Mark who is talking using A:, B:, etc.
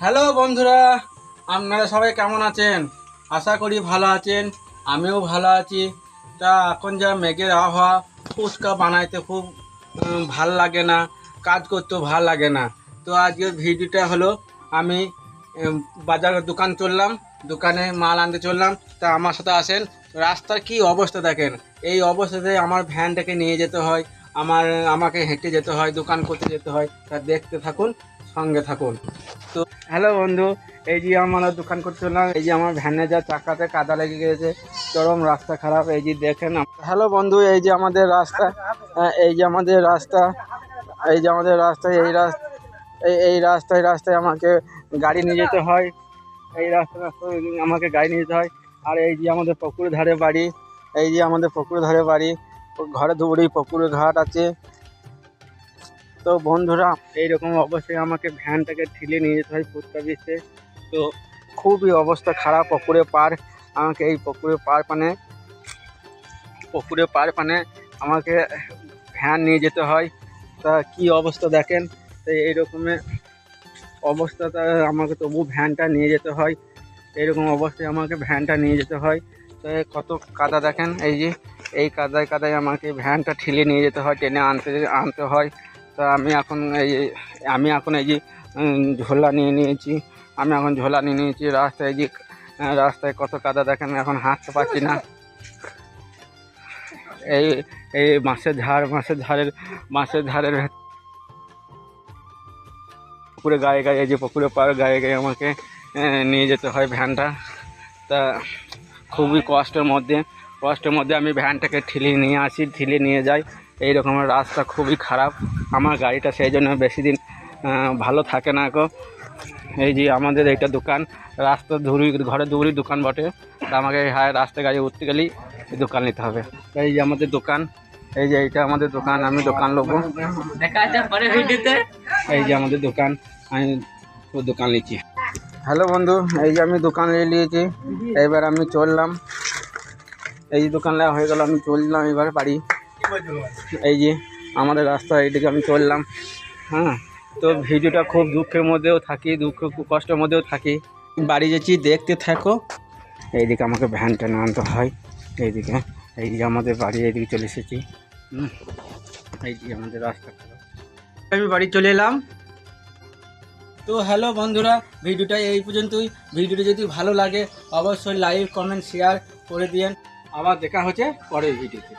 A: Hello বন্ধুরা আপনারা সবাই কেমন আছেন? আশা করি ভালো আছেন আমিও ভালো আছি। তা এখন যা মেঘের আবহাওয়া ফুচকা বানাইতে খুব ভালো লাগে না কাজ করতেও ভালো লাগে না। তো আজকের ভিডিওটা হলো আমি উম, বাজারের দোকান চললাম দোকানে মাল আনতে চললাম। তা আমার সাথে আসেন রাস্তার কি অবস্থা দেখেন? এই অবস্থাতে আমার ভ্যানটাকে নিয়ে যেতে হয় আমার আমাকে হেঁটে যেতে হয় দোকান করতে যেতে হয়। তা দেখতে থাকুন সঙ্গে থাকুন। তো, হ্যালো বন্ধু, এই যে আমরা দোকান চললাম এই যে আমার ভ্যানে যা চাকাতে কাদা লেগে গেছে, চরম রাস্তা খারাপ, এই যে দেখেন হ্যালো বন্ধু, এই যে আমাদের রাস্তা এই যে আমাদের রাস্তা, এই যে আমাদের রাস্তা, এই রাস্তা, এই রাস্তায় রাস্তায় আমাকে গাড়ি নিয়ে যেতে হয়। এই রাস্তা রাস্তায় আমাকে গাড়ি নিয়ে যেতে হয়। আর এই যে আমাদের পুকুরের ধারে বাড়ি, এই যে আমাদের পুকুরের ধারে বাড়ি, ঘরে দৌড়ি পুকুরের ঘাট আছে। তো বন্ধুরা, এইরকম অবস্থায় আমাকে ভ্যানটাকে ঠেলে নিয়ে যেতে হয় পোস্ট অফিসে তো খুবই অবস্থা খারাপ, পুকুরে পার, আমাকে এই পুকুরে পার পানে, পুকুরে পার পানে আমাকে ভ্যান নিয়ে যেতে হয়। তা কি অবস্থা দেখেন? তো এইরকমের অবস্থাটা আমাকে তবু ভ্যানটা নিয়ে যেতে হয়। এইরকম অবস্থায় আমাকে ভ্যানটা নিয়ে যেতে হয়। তো কত কাদা দেখেন? এই যে, এই কাদায় কাদায় আমাকে ভ্যানটা ঠেলে নিয়ে যেতে হয়, টেনে আনতে আনতে হয়। তা আমি এখন এই, আমি এখন এই যে ঝোলা নিয়ে নিয়েছি। আমি এখন ঝোলা নিয়ে নিয়েছি। রাস্তায় যে রাস্তায় কত কাদা দেখেন, এখন হাঁটতে পারছি না। এই এই মাছের ঝাড়, মাছের ঝাড়ের মাছের ঝাড়ের পুকুরে গায়ে গায়ে যে পুকুরে পার গায়ে গায়ে আমাকে নিয়ে যেতে হয় ভ্যানটা। তা খুবই কষ্টের মধ্যে কষ্টের মধ্যে আমি ভ্যানটাকে ঠেলে নিয়ে আসি, ঠেলে নিয়ে যাই। এই রকমের রাস্তা খুবই খারাপ। আমার গাড়িটা সেই জন্য বেশি দিন ভালো থাকে না গো। এই যে আমাদের এইটা দোকান রাস্তা ধুরি ঘরে দৌড়ি দোকান বটে। তা আমাকে হায় রাস্তা গাড়ি উঠতে গেলেই দোকান নিতে হবে। এই যে আমাদের দোকান এই যে এইটা আমাদের দোকান আমি দোকান লোবো
B: দেখা যাচ্ছে পরে ভিডিওতে।
A: এই যে আমাদের দোকান আমি দোকান নিচ্ছি। হ্যালো বন্ধু এই যে আমি দোকান নিয়ে নিয়েছি এবার আমি চললাম। এই যে দোকান নেওয়া হয়ে গেল আমি চললাম এবার বাড়ি। এই যে আমাদের রাস্তা, এইদিকে আমি চললাম। হ্যাঁ তো ভিডিওটা খুব দুঃখের মধ্যেও থাকি, দুঃখ কষ্টের মধ্যেও থাকি। বাড়ি যাচ্ছি, দেখতে থাকো। এইদিকে আমাকে ভ্যান ট্যান আনতে হয়। এইদিকে এই যে আমাদের বাড়ি, এইদিকে চলে এসেছি। এই যে আমাদের রাস্তা। আমি বাড়ি চলে এলাম। তো হ্যালো বন্ধুরা, ভিডিওটা এই পর্যন্তই। ভিডিওটা যদি ভালো লাগে, অবশ্যই লাইক, কমেন্ট, শেয়ার করে দিয়েন। আবার দেখা হচ্ছে পরের ভিডিওতে।